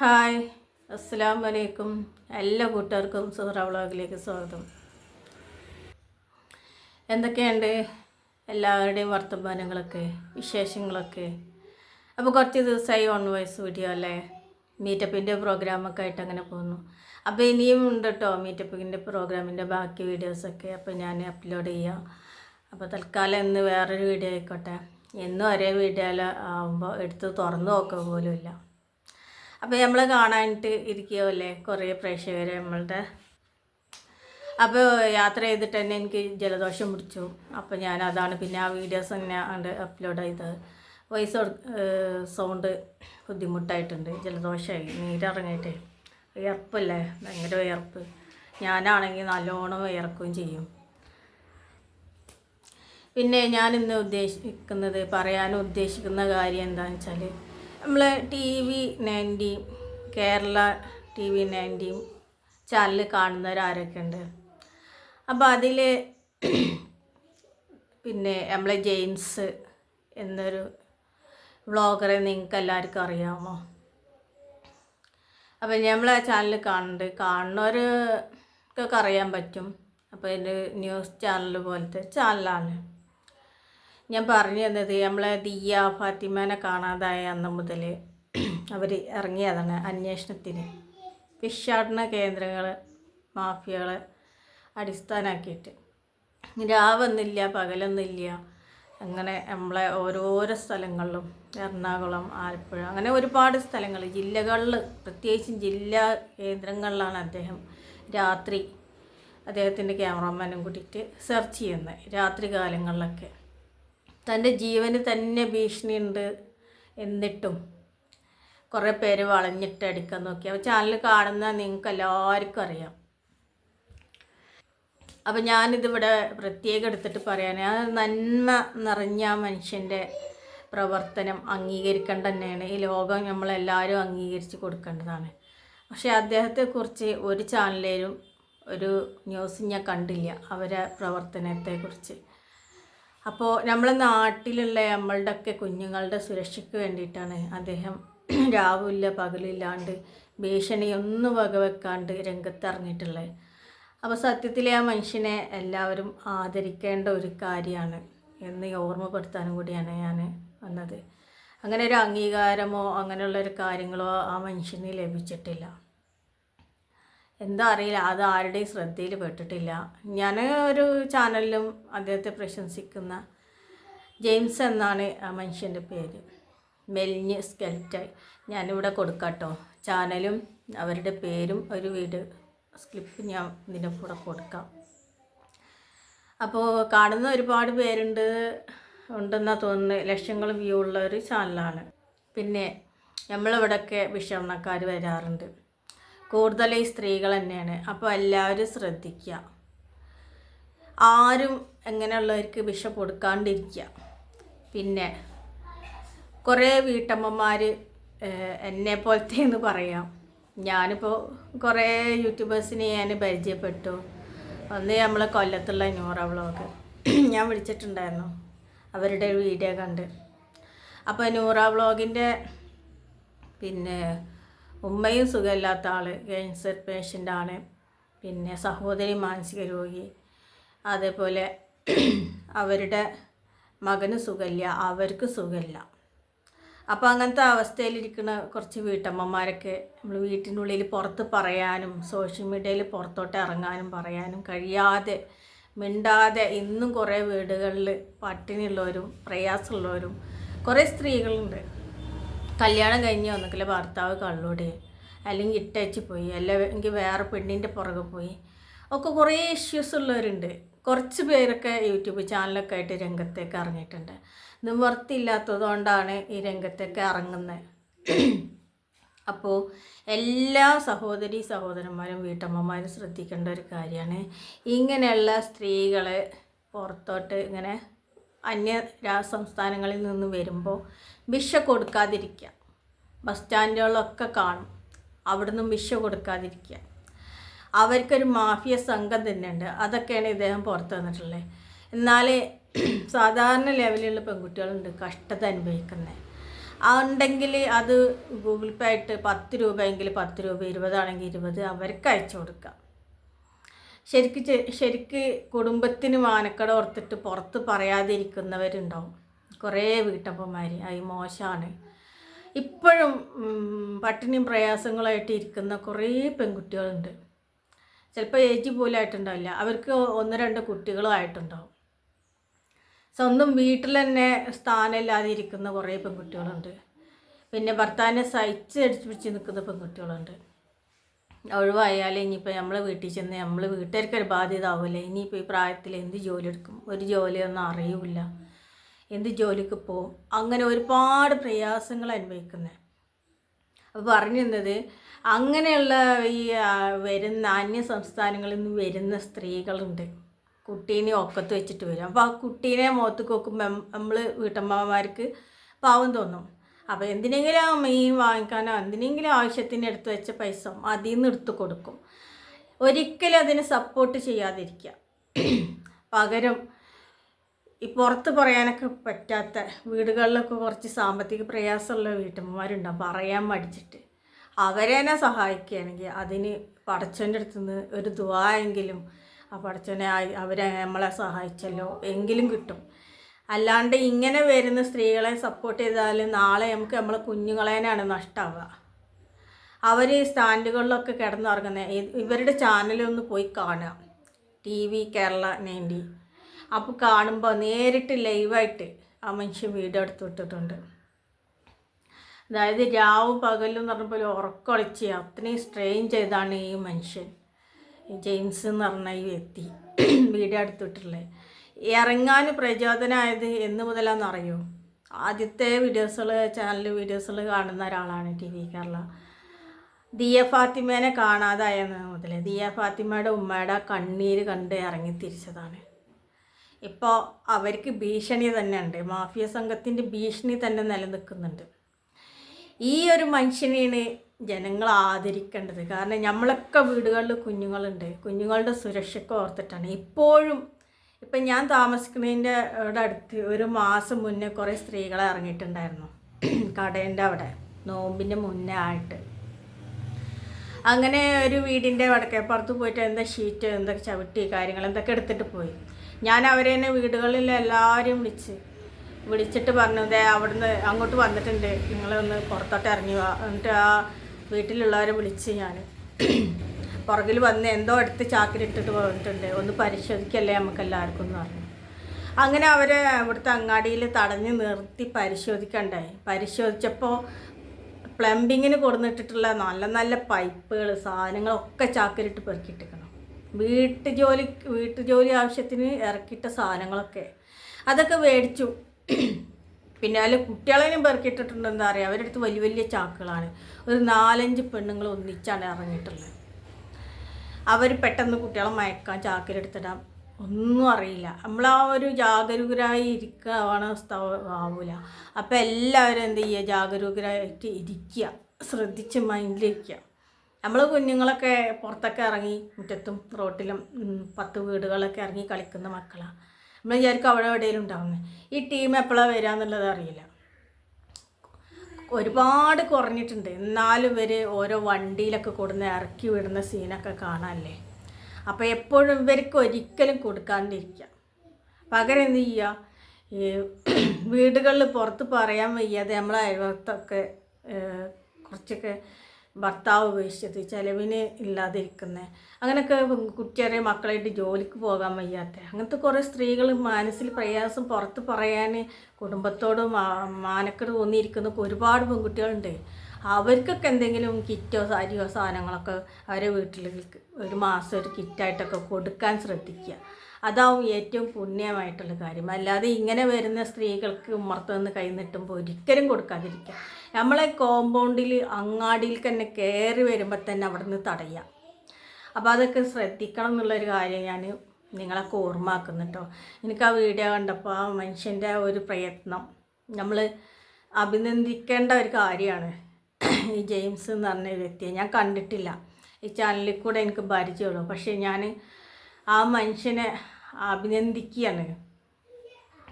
Hi. അസ്സാം വലൈക്കും എല്ലാ കൂട്ടുകാർക്കും സുഹറ വ്ളോഗിലേക്ക് സ്വാഗതം. എന്തൊക്കെയുണ്ട് എല്ലാവരുടെയും വർത്തമാനങ്ങളൊക്കെ വിശേഷങ്ങളൊക്കെ? അപ്പോൾ കുറച്ച് ദിവസമായി ഓൺ വോയിസ് വീഡിയോ അല്ലേ? മീറ്റപ്പിന്റെ പ്രോഗ്രാമൊക്കെ ആയിട്ട് അങ്ങനെ പോകുന്നു. അപ്പോൾ ഇനിയും ഉണ്ട് കേട്ടോ മീറ്റപ്പിന്റെ പ്രോഗ്രാമിന്റെ ബാക്കി വീഡിയോസൊക്കെ. അപ്പോൾ ഞാൻ അപ്ലോഡ് ചെയ്യാം. അപ്പോൾ തൽക്കാലം ഇന്ന് വേറൊരു വീഡിയോ ആയിക്കോട്ടെ. എന്നും ഒരേ വീഡിയോയിൽ ആകുമ്പോൾ എടുത്ത് തുറന്നു നോക്കുക പോലും ഇല്ല അപ്പോൾ നമ്മൾ കാണാനിട്ട് ഇരിക്കുകയല്ലേ കുറേ പ്രേക്ഷകർ നമ്മളുടെ. അപ്പോൾ യാത്ര ചെയ്തിട്ട് തന്നെ എനിക്ക് ജലദോഷം പിടിച്ചു. അപ്പോൾ ഞാൻ അതാണ് പിന്നെ ആ വീഡിയോസ് തന്നെ അങ്ങോട്ട് അപ്ലോഡ് ചെയ്തത് വോയിസ് സൗണ്ട് ബുദ്ധിമുട്ടായിട്ടുണ്ട്. ജലദോഷമായി നീരിറങ്ങിയിട്ട് വിയർപ്പല്ലേ? ഭയങ്കര വിയർപ്പ്. ഞാനാണെങ്കിൽ നല്ലോണം വിയർക്കുകയും ചെയ്യും. പിന്നെ ഞാൻ ഇന്ന് ഉദ്ദേശിക്കുന്നത് പറയാൻ ഉദ്ദേശിക്കുന്ന കാര്യം എന്താണെന്ന് വെച്ചാൽ നമ്മൾ ടി വി നയന്റീം കേരള ടി വി നയന്റീം ചാനൽ കാണുന്നവരാരൊക്കെ ഉണ്ട് അപ്പോൾ അതിൽ പിന്നെ നമ്മളെ ജെയിംസ് എന്നൊരു വ്ളോഗറെ നിങ്ങൾക്ക് എല്ലാവർക്കും അറിയാമോ അപ്പോൾ നമ്മൾ ആ ചാനൽ കാണുന്നുണ്ട്. കാണുന്നവർക്കൊക്കെ അറിയാൻ പറ്റും. അപ്പോൾ ഇത് ന്യൂസ് ചാനൽ പോലത്തെ ചാനലാണ്. ഞാൻ പറഞ്ഞു തന്നത് നമ്മളെ ദിയ ഫാത്തിമാനെ കാണാതായ അന്ന് മുതൽ അവർ ഇറങ്ങിയതാണ് അന്വേഷണത്തിന്. ഭിക്ഷാടന കേന്ദ്രങ്ങൾ മാഫിയകളെ അടിസ്ഥാനമാക്കിയിട്ട് രാവൊന്നുമില്ല പകലൊന്നുമില്ല. അങ്ങനെ നമ്മളെ ഓരോരോ സ്ഥലങ്ങളിലും എറണാകുളം ആലപ്പുഴ അങ്ങനെ ഒരുപാട് സ്ഥലങ്ങൾ ജില്ലകളിൽ പ്രത്യേകിച്ചും ജില്ലാ കേന്ദ്രങ്ങളിലാണ് അദ്ദേഹം രാത്രി അദ്ദേഹത്തിന്റെ ക്യാമറമാനും കൂട്ടിയിട്ട് സെർച്ച് ചെയ്യുന്നത് രാത്രി കാലങ്ങളിലൊക്കെ. തന്റെ ജീവന് തന്നെ ഭീഷണിയുണ്ട് എന്നിട്ടും കുറേ പേര് വളഞ്ഞിട്ട് അടിക്കാൻ നോക്കി. അപ്പോൾ ചാനൽ കാണുന്ന നിങ്ങൾക്ക് എല്ലാവർക്കും അറിയാം. അപ്പം ഞാനിതിവിടെ പ്രത്യേകം എടുത്തിട്ട് പറയാൻ ആ നന്മ നിറഞ്ഞ മനുഷ്യന്റെ പ്രവർത്തനം അംഗീകരിക്കേണ്ട തന്നെയാണ്. ഈ ലോകം നമ്മളെല്ലാവരും അംഗീകരിച്ച് കൊടുക്കേണ്ടതാണ്. പക്ഷേ അദ്ദേഹത്തെക്കുറിച്ച് ഒരു ചാനലിലും ഒരു ന്യൂസ് ഞാൻ കണ്ടില്ല. അവരെ പ്രവർത്തനത്തെക്കുറിച്ച്. അപ്പോൾ നമ്മളെ നാട്ടിലുള്ള നമ്മളുടെയൊക്കെ കുഞ്ഞുങ്ങളുടെ സുരക്ഷയ്ക്ക് വേണ്ടിയിട്ടാണ് അദ്ദേഹം രാവില്ല പകലില്ലാണ്ട് ഭീഷണിയൊന്നും വകവെക്കാണ്ട് രംഗത്തിറങ്ങിയിട്ടുള്ളത്. അപ്പോൾ സത്യത്തിൽ ആ മനുഷ്യനെ എല്ലാവരും ആദരിക്കേണ്ട ഒരു കാര്യമാണ് എന്ന് ഓർമ്മപ്പെടുത്താനും കൂടിയാണ് ഞാൻ വന്നത്. അങ്ങനെ ഒരു അംഗീകാരമോ അങ്ങനെയുള്ള ഒരു കാര്യങ്ങളോ ആ മനുഷ്യന് ലഭിച്ചിട്ടില്ല. എന്താ അറിയില്ല അത് ആരുടെയും ശ്രദ്ധയിൽ പെട്ടിട്ടില്ല. ഞാൻ ഒരു ചാനലിലും അദ്ദേഹത്തെ പ്രശംസിക്കുന്ന ജെയിംസ് എന്നാണ് ആ മനുഷ്യന്റെ പേര്. മെലിഞ്ഞ് സ്കെൽറ്റ് ഞാനിവിടെ കൊടുക്കാട്ടോ. ചാനലും അവരുടെ പേരും ഒരു വീട് സ്ക്ലിപ്പ് ഞാൻ ഇതിന്റെ കൂടെ കൊടുക്കാം. അപ്പോൾ കാണുന്ന ഒരുപാട് പേരുണ്ട് ഉണ്ടെന്നാണ് തോന്നുന്നത് ലക്ഷങ്ങൾ വ്യൂ ഉള്ള ഒരു ചാനലാണ് പിന്നെ നമ്മളിവിടെയൊക്കെ വിഷമക്കാർ വരാറുണ്ട്. കൂടുതൽ ഈ സ്ത്രീകൾ തന്നെയാണ്. അപ്പോൾ എല്ലാവരും ശ്രദ്ധിക്കുക. ആരും എങ്ങനെയുള്ളവർക്ക് വിഷ കൊടുക്കാണ്ടിരിക്കുക. പിന്നെ കുറേ വീട്ടമ്മമാർ എന്നെ പോലത്തെ എന്ന് പറയാം. ഞാനിപ്പോൾ കുറേ യൂട്യൂബേഴ്സിനെ ഞാൻ പരിചയപ്പെട്ടു. ഒന്ന് നമ്മളെ കൊല്ലത്തുള്ള നൂറ വ്ളോഗ്. ഞാൻ വിളിച്ചിട്ടുണ്ടായിരുന്നു. അവരുടെ ഒരു വീഡിയോ കണ്ട്. അപ്പോൾ നൂറ വ്ളോഗിന്റെ പിന്നെ ഉമ്മയും സുഖമില്ലാത്ത ആൾ ക്യാൻസർ പേഷ്യന്റാണ് പിന്നെ സഹോദരി മാനസിക രോഗി. അതേപോലെ അവരുടെ മകന് സുഖമില്ല അവർക്ക് സുഖമില്ല. അപ്പോൾ അങ്ങനത്തെ അവസ്ഥയിലിരിക്കുന്ന കുറച്ച് വീട്ടമ്മമാരൊക്കെ നമ്മൾ വീട്ടിനുള്ളിൽ പുറത്ത് പറയാനും സോഷ്യൽ മീഡിയയിൽ പുറത്തോട്ട് ഇറങ്ങാനും പറയാനും കഴിയാതെ മിണ്ടാതെ ഇന്നും കുറേ വീടുകളിൽ പട്ടിണിയുള്ളവരും പ്രയാസമുള്ളവരും കുറേ സ്ത്രീകളുണ്ട്. കല്യാണം കഴിഞ്ഞ് വന്നെങ്കിൽ ഭർത്താവ് കള്ളോടെ. അല്ലെങ്കിൽ ഇട്ടേച്ച് പോയി. അല്ലെങ്കിൽ വേറെ പെണ്ണിന്റെ പുറകെ പോയി. ഒക്കെ കുറേ ഇഷ്യൂസ് ഉള്ളവരുണ്ട്. കുറച്ച് പേരൊക്കെ യൂട്യൂബ് ചാനലൊക്കെ ആയിട്ട് രംഗത്തേക്ക് ഇറങ്ങിയിട്ടുണ്ട്. നിവർത്തിയില്ലാത്തതുകൊണ്ടാണ് ഈ രംഗത്തേക്ക് ഇറങ്ങുന്നത് അപ്പോൾ എല്ലാ സഹോദരി സഹോദരന്മാരും വീട്ടമ്മമാരും ശ്രദ്ധിക്കേണ്ട ഒരു കാര്യമാണ്. ഇങ്ങനെയുള്ള സ്ത്രീകളെ പുറത്തോട്ട് ഇങ്ങനെ അന്യ സംസ്ഥാനങ്ങളിൽ നിന്ന് വരുമ്പോൾ വിഷ കൊടുക്കാതിരിക്കുക ബസ് സ്റ്റാൻഡുകളൊക്കെ കാണും. അവിടുന്ന് വിഷ കൊടുക്കാതിരിക്കുക അവർക്കൊരു മാഫിയ സംഘം തന്നെയുണ്ട്. അതൊക്കെയാണ് ഇദ്ദേഹം പുറത്തു വന്നിട്ടുള്ളത് എന്നാൽ സാധാരണ ലെവലിലുള്ള പെൺകുട്ടികളുണ്ട് കഷ്ടത അനുഭവിക്കുന്നത് ഉണ്ടെങ്കിൽ അത് ഗൂഗിൾ പേ ആയിട്ട് പത്ത് രൂപയെങ്കിൽ പത്ത് രൂപ ഇരുപതാണെങ്കിൽ ഇരുപത് അവർക്ക് അയച്ചു കൊടുക്കാം. ശരിക്ക് ശരിക്ക് കുടുംബത്തിന് വാനക്കട ഓർത്തിട്ട് പുറത്ത് പറയാതിരിക്കുന്നവരുണ്ടാവും. കുറേ വീട്ടമ്മമാർ അത് മോശമാണ് ഇപ്പോഴും പട്ടിണിയും പ്രയാസങ്ങളായിട്ട് ഇരിക്കുന്ന കുറേ പെൺകുട്ടികളുണ്ട്. ചിലപ്പോൾ ഏജ് പോലും ആയിട്ടുണ്ടാവില്ല അവർക്ക് ഒന്ന് രണ്ട് കുട്ടികളും ആയിട്ടുണ്ടാവും. സ്വന്തം വീട്ടിൽ തന്നെ സ്ഥാനമില്ലാതെ ഇരിക്കുന്ന കുറേ പെൺകുട്ടികളുണ്ട്. പിന്നെ ഭർത്താവിനെ സഹിച്ച് അടിച്ച് പിടിച്ച് നിൽക്കുന്ന പെൺകുട്ടികളുണ്ട്. ഒഴിവായാൽ ഇനിയിപ്പോൾ നമ്മളെ വീട്ടിൽ ചെന്ന് നമ്മൾ വീട്ടുകാർക്കൊരു ബാധ്യത ആവില്ലേ ഇനിയിപ്പോൾ ഈ പ്രായത്തിൽ എന്ത് ജോലി എടുക്കും? ഒരു ജോലിയൊന്നും അറിയില്ല. എന്ത് ജോലിക്ക് പോവും? അങ്ങനെ ഒരുപാട് പ്രയാസങ്ങൾ അനുഭവിക്കുന്നത് അപ്പോൾ പറഞ്ഞിരുന്നത് അങ്ങനെയുള്ള ഈ വരുന്ന അന്യ സംസ്ഥാനങ്ങളിൽ നിന്ന് വരുന്ന സ്ത്രീകളുണ്ട്. കുട്ടീനെ ഒക്കത്ത് വെച്ചിട്ട് വരും. അപ്പോൾ ആ കുട്ടീനെ മുഖത്ത് നോക്കുമ്പോൾ നമ്മൾ വീട്ടമ്മമാർക്ക് പാവം തോന്നും. അപ്പോൾ എന്തിനെങ്കിലും മീൻ വാങ്ങിക്കാനോ എന്തിനെങ്കിലും ആവശ്യത്തിന് എടുത്ത് വെച്ച പൈസ അതിൽ നിന്ന് എടുത്തു കൊടുക്കും. ഒരിക്കലും അതിനെ സപ്പോർട്ട് ചെയ്യാതിരിക്കുക. പകരം ഈ പുറത്ത് പറയാനൊക്കെ പറ്റാത്ത വീടുകളിലൊക്കെ കുറച്ച് സാമ്പത്തിക പ്രയാസമുള്ള വീട്ടമ്മമാരുണ്ടാവും പറയാൻ മടിച്ചിട്ട്. അവരെ തന്നെ സഹായിക്കുകയാണെങ്കിൽ അതിന് പടച്ചവന്റെ അടുത്തുനിന്ന് ഒരു ദുവായെങ്കിലും ആ പടച്ചനെ അവരെ നമ്മളെ സഹായിച്ചല്ലോ എങ്കിലും കിട്ടും. അല്ലാണ്ട് ഇങ്ങനെ വരുന്ന സ്ത്രീകളെ സപ്പോർട്ട് ചെയ്താൽ നാളെ നമുക്ക് നമ്മളെ കുഞ്ഞുങ്ങളേനാണ് നഷ്ടമാവുക അവർ ഈ സ്റ്റാൻഡുകളിലൊക്കെ കിടന്നുറങ്ങുന്നത് ഇവരുടെ ചാനലൊന്ന് പോയി കാണുക. T V Kerala ninety. അപ്പോൾ കാണുമ്പോൾ നേരിട്ട് ലൈവായിട്ട് ആ മനുഷ്യൻ വീഡിയോ എടുത്ത് വിട്ടിട്ടുണ്ട്. അതായത് രാവും പകലും എന്ന് പറഞ്ഞപ്പോൾ ഉറക്കൊളിച്ച് അത്രയും സ്ട്രെയിൻ ചെയ്താണ് ഈ മനുഷ്യൻ. ജെയിംസ് എന്ന് പറഞ്ഞ ഈ വ്യക്തി വീഡിയോ എടുത്തിട്ടുള്ളത് ഇറങ്ങാൻ പ്രചോദനമായത് എന്ന് മുതലാണെന്ന് അറിയോ? ആദ്യത്തെ വീഡിയോസുകൾ ചാനൽ വീഡിയോസുകൾ കാണുന്ന ഒരാളാണ് ടി വി കേരള. ദിയ ഫാത്തിമേനെ കാണാതായെന്ന് മുതൽ ദിയ ഫാത്തിമയുടെ ഉമ്മയുടെ കണ്ണീര് കണ്ട് ഇറങ്ങി തിരിച്ചതാണ്. ഇപ്പോൾ അവർക്ക് ഭീഷണി തന്നെ ഉണ്ട് മാഫിയ സംഘത്തിന്റെ ഭീഷണി തന്നെ നിലനിൽക്കുന്നുണ്ട്. ഈ ഒരു മനുഷ്യനെയാണ് ജനങ്ങൾ ആദരിക്കേണ്ടത്. കാരണം നമ്മളൊക്കെ വീടുകളിൽ കുഞ്ഞുങ്ങളുണ്ട് കുഞ്ഞുങ്ങളുടെ സുരക്ഷയ്ക്ക് ഓർത്തിട്ടാണ്. ഇപ്പോഴും ഇപ്പം ഞാൻ താമസിക്കുന്നതിന്റെ ഇവിടെ അടുത്ത് ഒരു മാസം മുന്നേ കുറേ സ്ത്രീകളെ ഇറങ്ങിയിട്ടുണ്ടായിരുന്നു. കടേന്റെ അവിടെ നോമ്പിന്റെ മുന്നേ ആയിട്ട്. അങ്ങനെ ഒരു വീടിന്റെ വടക്കേപ്പുറത്ത് പോയിട്ട് എന്താ ഷീറ്റ് എന്തൊക്കെ ചവിട്ടി കാര്യങ്ങൾ എന്തൊക്കെ എടുത്തിട്ട് പോയി. ഞാൻ അവരെ തന്നെ വീടുകളിൽ എല്ലാവരും വിളിച്ച് വിളിച്ചിട്ട് പറഞ്ഞു ദേ അവിടുന്ന് അങ്ങോട്ട് വന്നിട്ടുണ്ട്. നിങ്ങളൊന്ന് പുറത്തോട്ട് ഇറങ്ങി എന്നിട്ട് ആ വീട്ടിലുള്ളവരെ വിളിച്ച് ഞാൻ പുറകിൽ വന്ന് എന്തോ എടുത്ത് ചാക്കിലിട്ടിട്ട് പോയിട്ടുണ്ട്. ഒന്ന് പരിശോധിക്കല്ലേ നമുക്ക് എല്ലാവർക്കും എന്ന് പറഞ്ഞു. അങ്ങനെ അവരെ ഇവിടുത്തെ അങ്ങാടിയിൽ തടഞ്ഞു നിർത്തി പരിശോധിക്കണ്ടായി പരിശോധിച്ചപ്പോൾ പ്ലംബിങ്ങിന് കൊടുന്നിട്ടിട്ടുള്ള നല്ല നല്ല പൈപ്പുകൾ സാധനങ്ങളൊക്കെ ചാക്കിലിട്ട് പെറുക്കിയിട്ടിരിക്കണം. വീട്ടു ജോലി വീട്ടു ജോലി ആവശ്യത്തിന് ഇറക്കിയിട്ട സാധനങ്ങളൊക്കെ. അതൊക്കെ മേടിച്ചു. പിന്നെ അതിൽ കുട്ടികളെയും പെറുക്കിയിട്ടിട്ടുണ്ടെന്ന് അറിയാം. അവരുടെ അടുത്ത് വലിയ വലിയ ചാക്കുകളാണ്. ഒരു നാലഞ്ച് പെണ്ണുങ്ങൾ ഒന്നിച്ചാണ് ഇറങ്ങിയിട്ടുള്ളത്. അവർ പെട്ടെന്ന് കുട്ടികളെ മയക്കാൻ ചാക്കിലെടുത്തിടാം ഒന്നും അറിയില്ല. നമ്മൾ ആ ഒരു ജാഗരൂകരായി ഇരിക്കുകയാണ് ആവില്ല അപ്പം എല്ലാവരും എന്ത് ചെയ്യുക ജാഗരൂകരായിട്ട് ഇരിക്കുക ശ്രദ്ധിച്ച് മൈൻഡിലിരിക്കുക നമ്മൾ കുഞ്ഞുങ്ങളൊക്കെ പുറത്തൊക്കെ ഇറങ്ങി മുറ്റത്തും റോട്ടിലും പത്ത് വീടുകളൊക്കെ ഇറങ്ങി കളിക്കുന്ന മക്കളാണ് നമ്മൾ വിചാരിക്കും അവിടെ എവിടെയെങ്കിലും ഉണ്ടാവുന്നത് ഈ ടീം എപ്പോഴാണ് വരിക എന്നുള്ളത് അറിയില്ല. ഒരുപാട് കുറഞ്ഞിട്ടുണ്ട്. എന്നാലും ഇവർ ഓരോ വണ്ടിയിലൊക്കെ കൊടുന്ന് ഇറക്കി വിടുന്ന സീനൊക്കെ കാണാനല്ലേ അപ്പോൾ എപ്പോഴും ഇവർക്ക് ഒരിക്കലും കൊടുക്കാണ്ടിരിക്കുക. പകരം എന്ത് ചെയ്യുക? ഈ വീടുകളിൽ പുറത്ത് പറയാൻ വയ്യാതെ നമ്മളെ അയൽവത്തൊക്കെ കുറച്ചൊക്കെ ഭർത്താവ് ഉപേക്ഷിച്ചത് ചിലവിന് ഇല്ലാതിരിക്കുന്നത് അങ്ങനെയൊക്കെ കുട്ടിയരെ മക്കളായിട്ട് ജോലിക്ക് പോകാൻ വയ്യാത്ത. അങ്ങനത്തെ കുറേ സ്ത്രീകൾ മനസ്സിൽ പ്രയാസം പുറത്ത് പറയാൻ കുടുംബത്തോട് മാനക്കെട് മാനക്കേട് തോന്നിയിരിക്കുന്ന ഒരുപാട് പെൺകുട്ടികളുണ്ട്. അവർക്കൊക്കെ എന്തെങ്കിലും കിറ്റോ സാരിയോ സാധനങ്ങളൊക്കെ അവരെ വീട്ടിൽ ഒരു മാസം ഒരു കിറ്റായിട്ടൊക്കെ കൊടുക്കാൻ ശ്രദ്ധിക്കുക. അതാവും ഏറ്റവും പുണ്യമായിട്ടുള്ള കാര്യം. അല്ലാതെ ഇങ്ങനെ വരുന്ന സ്ത്രീകൾക്ക് ഉമ്മർത്തുനിന്ന് കൈ നീട്ടുമ്പോൾ ഒരിക്കലും കൊടുക്കാതിരിക്കുക. നമ്മളെ കോമ്പൗണ്ടിൽ അങ്ങാടിയിൽ തന്നെ കയറി വരുമ്പോൾ തന്നെ അവിടെ നിന്ന് തടയുക അപ്പോൾ അതൊക്കെ ശ്രദ്ധിക്കണം എന്നുള്ളൊരു കാര്യം ഞാൻ നിങ്ങളൊക്കെ ഓർമ്മാക്കുന്നു കേട്ടോ എനിക്ക് ആ വീഡിയോ കണ്ടപ്പോൾ ആ മനുഷ്യന്റെ ഒരു പ്രയത്നം നമ്മൾ അഭിനന്ദിക്കേണ്ട ഒരു കാര്യമാണ്. ഈ ജെയിംസ് എന്ന് പറഞ്ഞ വ്യക്തിയെ ഞാൻ കണ്ടിട്ടില്ല. ഈ ചാനലിൽ കൂടെ എനിക്ക് പരിചയമുള്ളൂ. പക്ഷേ ഞാൻ ആ മനുഷ്യനെ അഭിനന്ദിക്കുകയാണ്.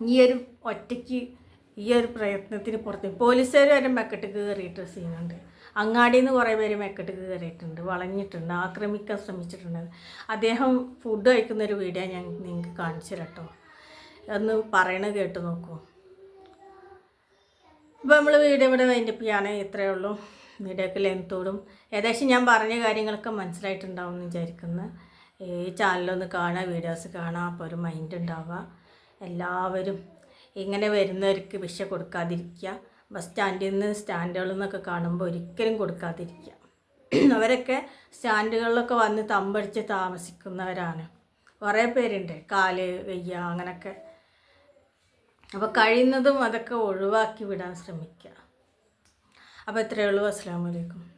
ഈ ഒരു ഒറ്റയ്ക്ക് ഈ ഒരു പ്രയത്നത്തിന് പുറത്ത് പോലീസുകാർ വരെ മെക്കെട്ടിക്ക് കയറിയിട്ട് സീനുണ്ട്. അങ്ങാടിയിൽ നിന്ന് കുറേ പേര് മെക്കെട്ടിക്ക് കയറിയിട്ടുണ്ട് വളഞ്ഞിട്ടുണ്ട് ആക്രമിക്കാൻ ശ്രമിച്ചിട്ടുണ്ട്. അദ്ദേഹം ഫുഡ് കഴിക്കുന്ന ഒരു വീഡിയോ ഞാൻ നിങ്ങൾക്ക് കാണിച്ചു തരട്ടോ. കേട്ടോ ഒന്ന് പറയണത് കേട്ട് നോക്കൂ. ഇപ്പോൾ നമ്മൾ വീഡിയോ ഇവിടെ വൈൻഡപ്പ് ചെയ്യാണ് ഇത്രയേ ഉള്ളൂ. വീഡിയോക്ക് ലെങ്ത്തോടും ഏകദേശം ഞാൻ പറഞ്ഞ കാര്യങ്ങളൊക്കെ മനസ്സിലായിട്ടുണ്ടാവും എന്ന് വിചാരിക്കുന്നു. ഈ ചാനലൊന്ന് കാണുക വീഡിയോസ് കാണുക അപ്പോൾ ഒരു മൈൻഡ് ഉണ്ടാവുക. എല്ലാവരും ഇങ്ങനെ വരുന്നവർക്ക് വിഷ കൊടുക്കാതിരിക്കുക. ബസ് സ്റ്റാൻഡിൽ നിന്ന് സ്റ്റാൻഡുകളിൽ നിന്നൊക്കെ കാണുമ്പോൾ ഒരിക്കലും കൊടുക്കാതിരിക്കുക. അവരൊക്കെ സ്റ്റാൻഡുകളിലൊക്കെ വന്ന് തമ്പടിച്ച് താമസിക്കുന്നവരാണ്. കുറേ പേരുണ്ട്. കാൽ വയ്യ അങ്ങനെയൊക്കെ അപ്പോൾ കഴിയുന്നതും അതൊക്കെ ഒഴിവാക്കി വിടാൻ ശ്രമിക്കുക. അപ്പോൾ ഇത്രയേ ഉള്ളൂ. അസ്സാം വലൈക്കും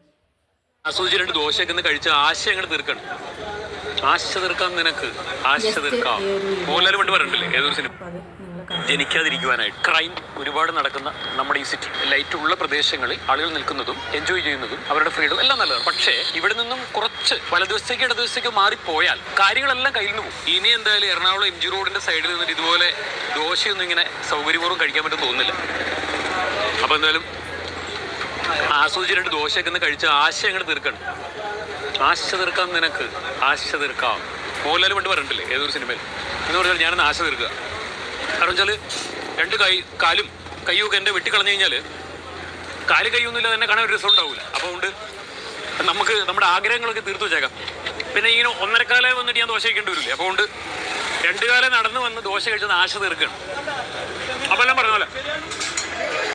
അസൂചി രണ്ട് ദോശയൊക്കെ ഒന്ന് കഴിച്ച് ആശ തീർക്കണം? ആശ തീർക്കാൻ നിനക്ക്. ആശ തീർക്കാം. മോഹൻലാൽ പണ്ട് പറഞ്ഞിട്ടില്ലേ ഏതൊരു സിനിമ? അപ്പോൾ ജനിക്കാതിരിക്കുവാനായിട്ട് ക്രൈം ഒരുപാട് നടക്കുന്ന നമ്മുടെ ഈ സിറ്റി ലൈറ്റ് ഉള്ള പ്രദേശങ്ങളിൽ ആളുകൾ നിൽക്കുന്നതും എൻജോയ് ചെയ്യുന്നതും അവരുടെ ഫ്രീഡം എല്ലാം നല്ലതാണ്. പക്ഷേ ഇവിടെ നിന്നും കുറച്ച് പല ദിവസത്തേക്ക് ഇട ദിവസത്തേക്ക് മാറിപ്പോയാൽ കാര്യങ്ങളെല്ലാം കയ്യിൽ നിന്ന് പോകും. ഇനി എന്തായാലും എറണാകുളം എം ജി റോഡിന്റെ സൈഡിൽ നിന്ന് ഇതുപോലെ ദോശയൊന്നും ഇങ്ങനെ സൗകര്യപൂർവം കഴിക്കാൻ പറ്റും തോന്നുന്നില്ല. അപ്പൊ എന്തായാലും ആസ്വദിച്ചിട്ട് ദോശയൊക്കെ ഒന്ന് കഴിച്ച് ആശ അങ്ങോട്ട് തീർക്കണം. ആശ തീർക്കാം നിനക്ക് ആശ തീർക്കാം. മോഹൻലാൽ പണ്ട് പറഞ്ഞിട്ടില്ലേ ഏതൊരു സിനിമയിൽ എന്ന് പറഞ്ഞാൽ ഞാനൊന്ന് ആശ തീർക്കുക. കാരണം വെച്ചാൽ രണ്ട് കൈ കാലും കൈയും ഒക്കെ എന്റെ വെട്ടിക്കളഞ്ഞു കഴിഞ്ഞാൽ കാൽ കൈയൊന്നുമില്ല തന്നെ കാണാൻ ഒരു രസം ഉണ്ടാവില്ല അപ്പോൾ കൊണ്ട് നമുക്ക് നമ്മുടെ ആഗ്രഹങ്ങളൊക്കെ തീർത്തു വെച്ചേക്കാം. പിന്നെ ഇങ്ങനെ ഒന്നരക്കാലം വന്നിട്ട് ഞാൻ ദോശ കഴിക്കേണ്ടി വരില്ലേ? അപ്പോൾ കൊണ്ട് രണ്ട് കാലം നടന്നു വന്ന് ദോശ കഴിച്ചത് ആശ തീർക്കണം. അപ്പോൾ എല്ലാം പറഞ്ഞ പോലെ